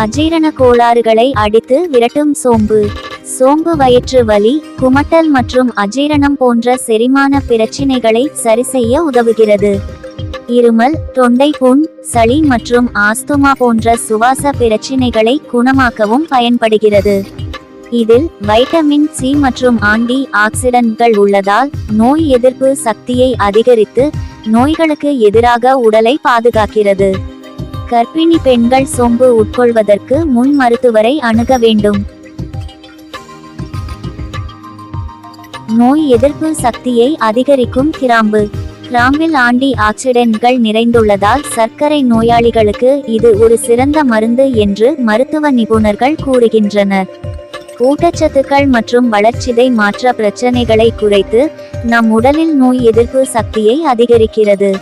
அஜீரண கோளாறுகளை அடித்து விரட்டும் சோம்பு. சோம்பு வயிற்று வலி குமட்டல் மற்றும் அஜீரணம் போன்ற செரிமான பிரச்சினைகளை சரிசெய்ய உதவுகிறது. இருமல் தொண்டை புண் சளி மற்றும் ஆஸ்துமா போன்ற சுவாச பிரச்சினைகளை குணமாக்கவும் பயன்படுகிறது. இதில் வைட்டமின் சி மற்றும் ஆன்டி ஆக்சிடன்ட்கள் உள்ளதால் நோய் எதிர்ப்பு சக்தியை அதிகரித்து நோய்களுக்கு எதிராக உடலை பாதுகாக்கிறது. கர்ப்பிணி பெண்கள் சோம்பு உட்கொள்வதற்கு முன் மருத்துவரை அணுக வேண்டும். நோய் எதிர்ப்பு சக்தியை அதிகரிக்கும் கிராம்பு. கிராம்பில் ஆண்டி ஆக்சிடென்ட்கள் நிறைந்துள்ளதால் சர்க்கரை நோயாளிகளுக்கு இது ஒரு சிறந்த மருந்து என்று மருத்துவ நிபுணர்கள் கூறுகின்றனர். ஊட்டச்சத்துக்கள் மற்றும் வளர்ச்சிதை மாற்ற பிரச்சனைகளை குறைத்து நம் உடலில் நோய் எதிர்ப்பு சக்தியை அதிகரிக்கிறது.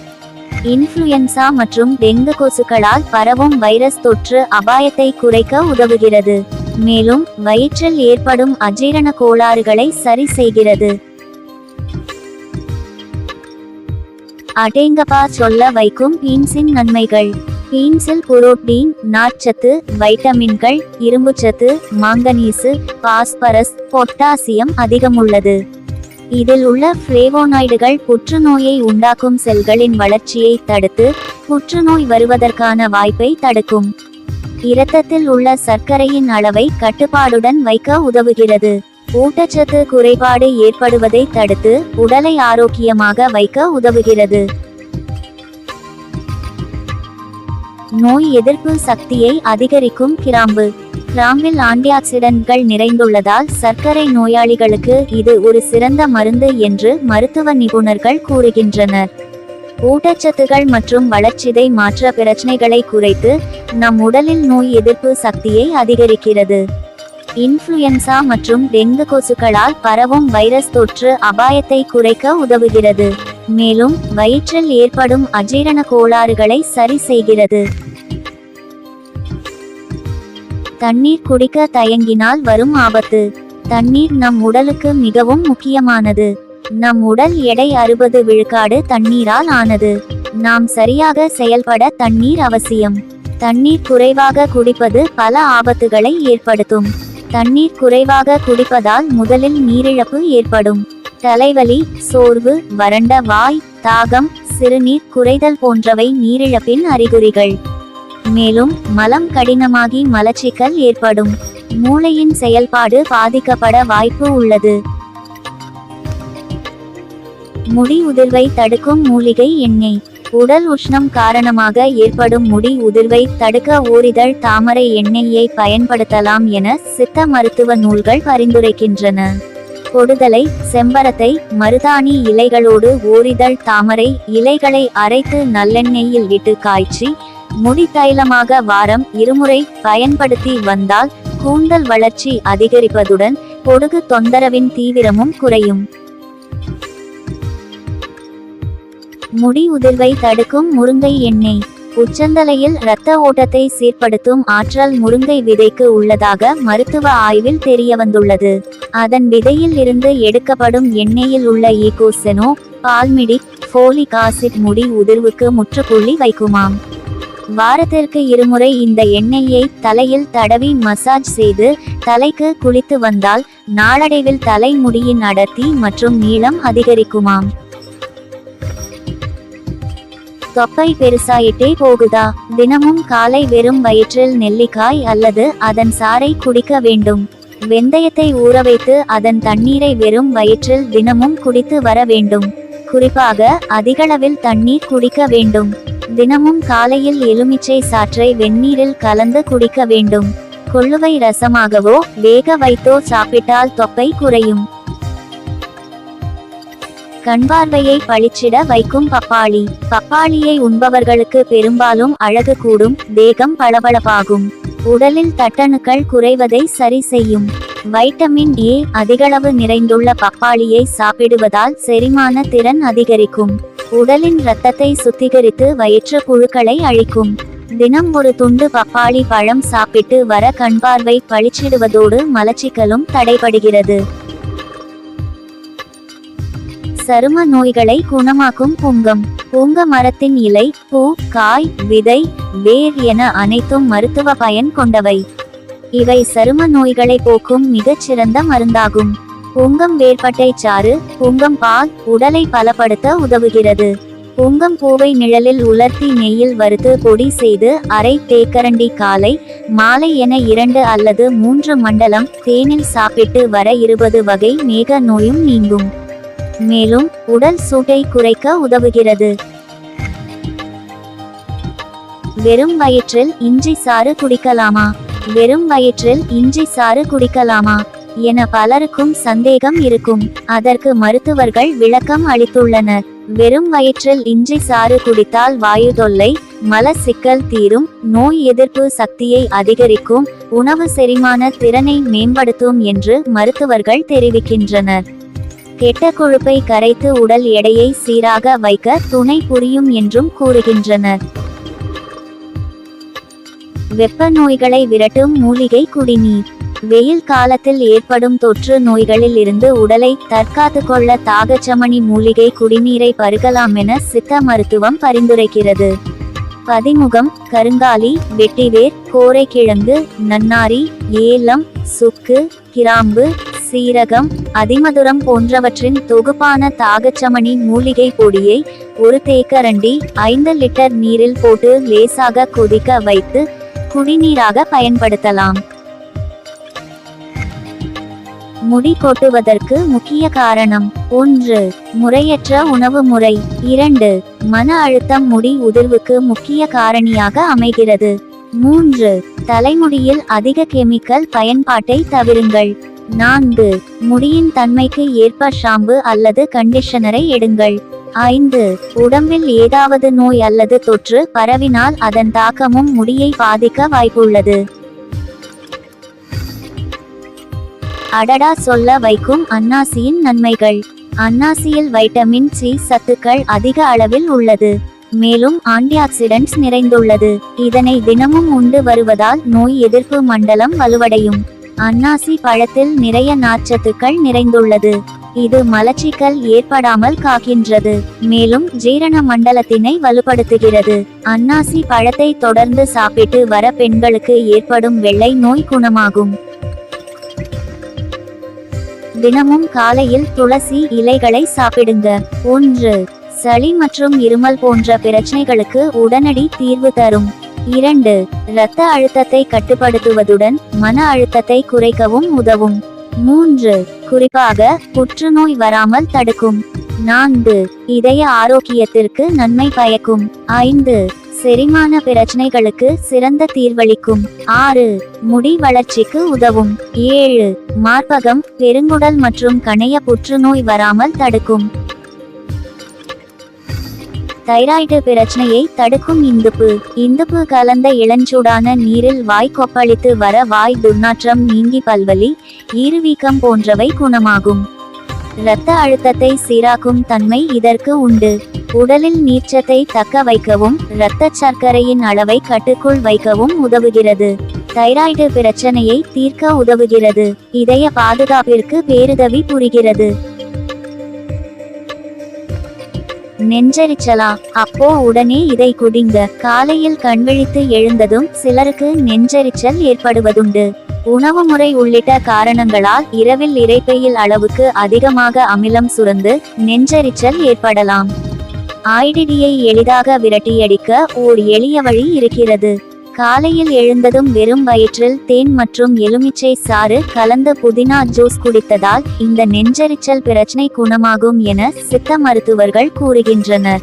இன்ஃப்ளூயன்சா மற்றும் டெங்கு கொசுக்களால் பரவும் வைரஸ் தொற்று அபாயத்தை குறைக்க உதவுகிறது. மேலும் வயிற்றில் ஏற்படும் அஜீரண கோளாறுகளை சரி செய்கிறது. அடேங்கப்பா சொல்ல வைக்கும் பீன்ஸின் நன்மைகள். பீன்ஸில் புரோட்டீன் நார்ச்சத்து வைட்டமின்கள் இரும்புச்சத்து மாங்கனீசு பாஸ்பரஸ் பொட்டாசியம் அதிகம் உள்ளது இதில் உள்ள ஃப்ளேவோனாய்டுகள் புற்றுநோயை உண்டாக்கும் செல்களின் வளர்ச்சியை தடுத்து புற்றுநோய் வருவதற்கான வாய்ப்பை தடுக்கும். இரத்தத்தில் உள்ள சர்க்கரையின் அளவை கட்டுப்பாடுடன் வைக்க உதவுகிறது. ஊட்டச்சத்து குறைபாடு ஏற்படுவதை தடுத்து உடலை ஆரோக்கியமாக வைக்க உதவுகிறது. நோய் எதிர்ப்பு சக்தியை அதிகரிக்கும் கிராம்பு. கிராம்பில் ஆன்டிஆக்சிடன்ட்கள் நிறைந்துள்ளதால் சர்க்கரை நோயாளிகளுக்கு இது ஒரு சிறந்த மருந்து என்று மருத்துவ நிபுணர்கள் கூறுகின்றனர். ஊட்டச்சத்துகள் மற்றும் வளர்ச்சிதை மாற்ற பிரச்சனைகளை குறைத்து நம் உடலில் நோய் எதிர்ப்பு சக்தியை அதிகரிக்கிறது. இன்ஃப்ளூயன்சா மற்றும் டெங்கு கொசுக்களால் பரவும் வைரஸ் தொற்று அபாயத்தை குறைக்க உதவுகிறது. மேலும் வயிற்றில் ஏற்படும் அஜீரண கோளாறுகளை சரி செய்கிறது. தண்ணீர் குடிக்க தயங்கினால் வரும் ஆபத்து. தண்ணீர் நம் உடலுக்கு மிகவும் முக்கியமானது. நம் உடல் எடை அறுபது விழுக்காடு தண்ணீரால் ஆனது. நாம் சரியாக செயல்பட தண்ணீர் அவசியம். தண்ணீர் குறைவாக குடிப்பது பல ஆபத்துகளை ஏற்படுத்தும். தண்ணீர் குறைவாக குடிப்பதால் முதலில் நீரிழப்பு ஏற்படும். தலைவலி சோர்வு வறண்ட வாய் தாகம் சிறுநீர் குறைதல் போன்றவை நீரிழப்பின் அறிகுறிகள். மேலும் மலம் கடினமாகி மலச்சிக்கல் ஏற்படும். மூளையின் செயல்பாடு பாதிக்கப்பட வாய்ப்பு உள்ளது. முடி உதிர்வை தடுக்கும் மூலிகை எண்ணெய். உடல் உஷ்ணம் காரணமாக ஏற்படும் முடி உதிர்வை தடுக்க ஓரிதழ் தாமரை எண்ணெயை பயன்படுத்தலாம் என சித்த மருத்துவ நூல்கள் பரிந்துரைக்கின்றன. கொடுதலை செம்பரத்தை மருதாணி இலைகளோடு ஓரிதழ் தாமரை இலைகளை அரைத்து நல்லெண்ணெயில் விட்டு காய்ச்சி முடி தைலமாக வாரம் இருமுறை பயன்படுத்தி வந்தால் கூந்தல் வளர்ச்சி அதிகரிப்பதுடன் பொடுகு தொந்தரவின் தீவிரமும் குறையும். முடி உதிர்வை தடுக்கும் முருங்கை எண்ணெய். உச்சந்தலையில் இரத்த ஓட்டத்தை சீர்படுத்தும் ஆற்றல் முருங்கை விதைக்கு உள்ளதாக மருத்துவ ஆய்வில் தெரியவந்துள்ளது. அதன் விதையில் இருந்து எடுக்கப்படும் எண்ணெயில் உள்ள ஈகோசெனோ பால்மிடிக் ஃபோலிக் ஆசிட் முடி உதிர்வுக்கு முற்றுப்புள்ளி வைக்குமாம். வாரத்திற்கு இருமுறை இந்த எண்ணெயை தலையில் தடவி மசாஜ் செய்து தலைக்கு குளித்து வந்தால் நாளடைவில் தலைமுடியின் அடர்த்தி மற்றும் நீளம் அதிகரிக்குமாம். தொப்பை பெருசாயிட்டே போகுதா? தினமும் காலை வெறும் வயிற்றில் நெல்லிக்காய் அல்லது அதன் சாறை குடிக்க வேண்டும். வெந்தயத்தை ஊற வைத்து அதன் தண்ணீரை வெறும் வயிற்றில் தினமும் குடித்து வர வேண்டும். குறிப்பாக அதிகளவில் தண்ணீர் குடிக்க வேண்டும். தினமும் காலையில் எலுமிச்சை சாற்றை வெந்நீரில் கலந்து குடிக்க வேண்டும். கொள்ளுவை ரசமாகவோ வேக வைத்தோ சாப்பிட்டால் தொப்பை குறையும். கண்பார்வையை பளிச்சிட வைக்கும் பப்பாளி. பப்பாளியை உண்பவர்களுக்கு பெரும்பாலும் அழகு கூடும் தேகம் பளபளப்பாகும். உடலில் தட்டணுக்கள் குறைவதை சரி செய்யும். வைட்டமின் ஏ அதிகளவு நிறைந்துள்ள பப்பாளியை சாப்பிடுவதால் செரிமான திறன் அதிகரிக்கும். உடலின் இரத்தத்தை சுத்திகரித்து வயிற்று புழுக்களை அழிக்கும். தினம் ஒரு துண்டு பப்பாளி பழம் சாப்பிட்டு வர கண்பார்வை பளிச்சிடுவதோடு மலச்சிக்கலும் தடைபடுகிறது. சரும நோய்களை குணமாக்கும் புங்கம். புங்க மரத்தின் இலை பூ காய் விதை வேர் என அனைத்தும் மருத்துவ பயன் கொண்டவை. இவை சரும நோய்களை போக்கும் மிகச்சிறந்த மருந்தாகும். புங்கம் வேர்பட்டை சாறு புங்கம் பால் உடலை பலப்படுத்த உதவுகிறது. புங்கம் பூவை நிழலில் உலர்த்தி நெய்யில் வறுத்து பொடி செய்து அரை தேக்கரண்டி காலை மாலை என இரண்டு அல்லது மூன்று மண்டலம் தேனில் சாப்பிட்டு வர இருபது வகை மேக நோயும் நீங்கும். மேலும் உடல் சூட்டை குறைக்க உதவுகிறது. வெறும் வயிற்றில் இஞ்சி சாறு குடிக்கலாமா? வெறும் வயிற்றில் இஞ்சி சாறு குடிக்கலாமா? என பலருக்கும் சந்தேகம் இருக்கும். அதற்கு மருத்துவர்கள் விளக்கம் அளித்துள்ளனர். வெறும் வயிற்றில் இஞ்சி சாறு குடித்தால் வாயு தொல்லை மல சிக்கல் தீரும் நோய் எதிர்ப்பு சக்தியை அதிகரிக்கும் உணவு செரிமான திறனை மேம்படுத்தும் என்று மருத்துவர்கள் தெரிவிக்கின்றனர். கெட்ட கொழுப்பை கரைத்து உடல் எடையை சீராக வைக்க துணை புரியும் என்றும் கூறுகின்றனர். வெப்ப நோய்களை விரட்டும் மூலிகை குடிநீர். வெயில் காலத்தில் ஏற்படும் தொற்று நோய்களில் இருந்து உடலை தற்காத்து கொள்ள தாகச்சமணி மூலிகை குடிநீரை பருகலாம் என சித்த மருத்துவம் பரிந்துரைக்கிறது. பதிமுகம் கருங்காலி வெட்டிவேர் கோரைக்கிழங்கு நன்னாரி ஏலம் சுக்கு கிராம்பு சீரகம் அதிமதுரம் போன்றவற்றின் தொகுப்பான தாகச்சமணி மூலிகை பொடியை ஒரு தேக்கரண்டி ஐந்து லிட்டர் நீரில் போட்டு லேசாக கொதிக்க வைத்து குடிநீராக பயன்படுத்தலாம். முடி கொட்டுவதற்கு முக்கிய காரணம். ஒன்று முறையற்ற உணவு முறை. இரண்டு மன அழுத்தம் முடி உதிர்வுக்கு முக்கிய காரணியாக அமைகிறது. மூன்று தலைமுடியில் அதிக கெமிக்கல் பயன்பாட்டை தவிருங்கள். நான்கு முடியின் தன்மைக்கு ஏற்ப ஷாம்பு அல்லது கண்டிஷனரை எடுங்கள். ஐந்து உடம்பில் ஏதாவது நோய் அல்லது தொற்று பரவினால் அதன் தாக்கமும் முடியை பாதிக்க வாய்ப்புள்ளது. அடடா சொல்ல வைக்கும் அன்னாசியின் நன்மைகள். அன்னாசியில் வைட்டமின் சி சத்துக்கள் அதிக அளவில் உள்ளது. மேலும் ஆன்டிஆக்சிடென்ட்ஸ் நிறைந்துள்ளது. இதனை தினமும் உண்டு வருவதால் நோய் எதிர்ப்பு மண்டலம் வலுவடையும். அன்னாசி பழத்தில் நிறைய நார்ச்சத்துக்கள் நிறைந்துள்ளது. இது மலச்சிக்கல் ஏற்படாமல் காக்கின்றது. மேலும் ஜீரண மண்டலத்தினை வலுப்படுத்துகிறது. அன்னாசி பழத்தை தொடர்ந்து சாப்பிட்டு வர பெண்களுக்கு ஏற்படும் வெள்ளை நோய் குணமாகும். தினமும் காலையில் துளசி இலைகளை சாப்பிடுங்க. ஒன்று சளி மற்றும் இருமல் போன்ற பிரச்சனைகளுக்கு உடனடி தீர்வு தரும். இரண்டு இரத்த அழுத்தத்தை கட்டுப்படுத்துவதுடன் மன அழுத்தத்தை குறைக்கவும் உதவும். மூன்று குறிப்பாக புற்றுநோய் வராமல் தடுக்கும். நான்கு இதய ஆரோக்கியத்திற்கு நன்மை பயக்கும். ஐந்து செரிமான பிரச்சனைகளுக்கு சிறந்த தீர்வளிக்கும். ஆறு முடி வளர்ச்சிக்கு உதவும். ஏழு மார்பகம் பெருங்குடல் மற்றும் கணைய புற்றுநோய் வராமல் தடுக்கும். தைராய்டு பிரச்சனையை தடுக்கும் இந்துப்பு. இந்துப்பு கலந்த இளஞ்சூடான நீரில் வாய் கொப்பளித்து வர வாய் துர்நாற்றம் நீங்கி பல்வலி ஈருவீக்கம் போன்றவை குணமாகும். இரத்த அழுத்தத்தை சீராக்கும் தன்மை இதற்கு உண்டு. உடலில் நீர்ச்சத்தை தக்க வைக்கவும் இரத்த சர்க்கரையின் அளவை கட்டுக்குள் வைக்கவும் உதவுகிறது. தைராய்டு பிரச்சனையை தீர்க்க உதவுகிறது. இதய பாதுகாப்பிற்கு பேருதவி புரிகிறது. நெஞ்சரிச்சலா? அப்போ உடனே இதை குடிங்க. காலையில் கண்விழித்து எழுந்ததும் சிலருக்கு நெஞ்செரிச்சல் ஏற்படுவதுண்டு. உணவு முறை உள்ளிட்ட காரணங்களால் இரவில் இறைப்பையில் அளவுக்கு அதிகமாக அமிலம் சுரந்து நெஞ்சரிச்சல் ஏற்படலாம். ஆய்டிடியை எளிதாக விரட்டியடிக்க ஓர் எளிய வழி இருக்கிறது. காலையில் எழுந்ததும் வெறும் வயிற்றில் தேன் மற்றும் எலுமிச்சை சாறு கலந்த புதினா ஜூஸ் குடித்ததால் இந்த நெஞ்சரிச்சல் பிரச்சனை குணமாகும் என சித்த மருத்துவர்கள் கூறுகின்றனர்.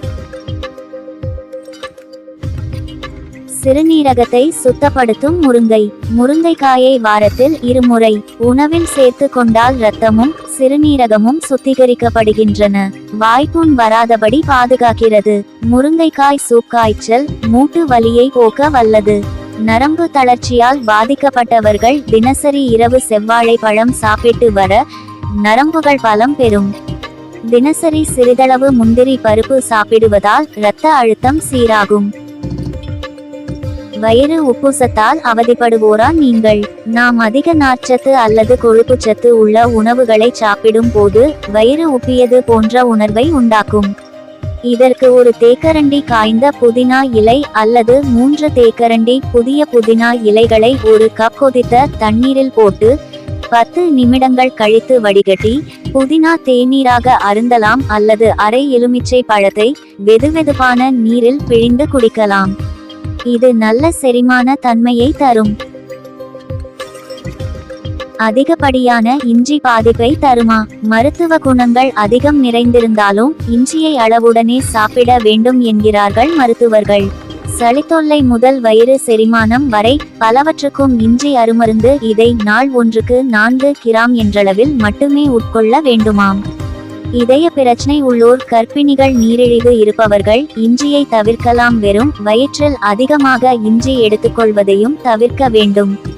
சிறுநீரகத்தை சுத்தப்படுத்தும் முருங்கை. முருங்கைக்காயை வாரத்தில் இருமுறை உணவில் சேர்த்து கொண்டால் இரத்தமும் சிறுநீரகமும் சுத்திகரிக்கப்படுகின்றன. வாய்ப்புண் வராதபடி பாதுகாக்கிறது. முருங்கைக்காய் சூப் காய்ச்சல் மூட்டு வலியை போக்க வல்லது. நரம்பு தளர்ச்சியால் பாதிக்கப்பட்டவர்கள் தினசரி இரவு செவ்வாழை பழம் சாப்பிட்டு வர நரம்புகள் பலம் பெறும். தினசரி சிறிதளவு முந்திரி பருப்பு சாப்பிடுவதால் இரத்த அழுத்தம் சீராகும். வயிறு உப்புசத்தால் அவதிப்படுவோரா நீங்கள்? நாம் அதிக நார்ச்சத்து அல்லது கொழுப்புச்சத்து உள்ள உணவுகளை சாப்பிடும் போது வயிறு உப்பியது போன்ற உணர்வை உண்டாக்கும். இதற்கு ஒரு தேக்கரண்டி காய்ந்த புதினா இலை அல்லது மூன்று தேக்கரண்டி புதிய புதினா இலைகளை ஒரு கப் கொதித்த தண்ணீரில் போட்டு பத்து நிமிடங்கள் கழித்து வடிகட்டி புதினா தேநீராக அருந்தலாம் அல்லது அரை எலுமிச்சை பழத்தை வெதுவெதுப்பான நீரில் பிழிந்து குடிக்கலாம். இது நல்ல செரிமான தன்மையை தரும். அதிகப்படியான இஞ்சி பாதிப்பை தருமா? மருத்துவ குணங்கள் அதிகம் நிறைந்திருந்தாலும் இஞ்சியை அளவுடனே சாப்பிட வேண்டும் என்கிறார்கள் மருத்துவர்கள். சளித்தொல்லை முதல் வயிறு செரிமானம் வரை பலவற்றுக்கும் இஞ்சி அருமருந்து இதை நாள் ஒன்றுக்கு நான்கு கிராம் என்றளவில் மட்டுமே உட்கொள்ள வேண்டுமாம். இதய பிரச்சனை உள்ளோர் கர்ப்பிணிகள் நீரிழிவு இருப்பவர்கள் இஞ்சியை தவிர்க்கலாம் வெறும் வயிற்றில் அதிகமாக இஞ்சி எடுத்துக்கொள்வதையும் தவிர்க்க வேண்டும்.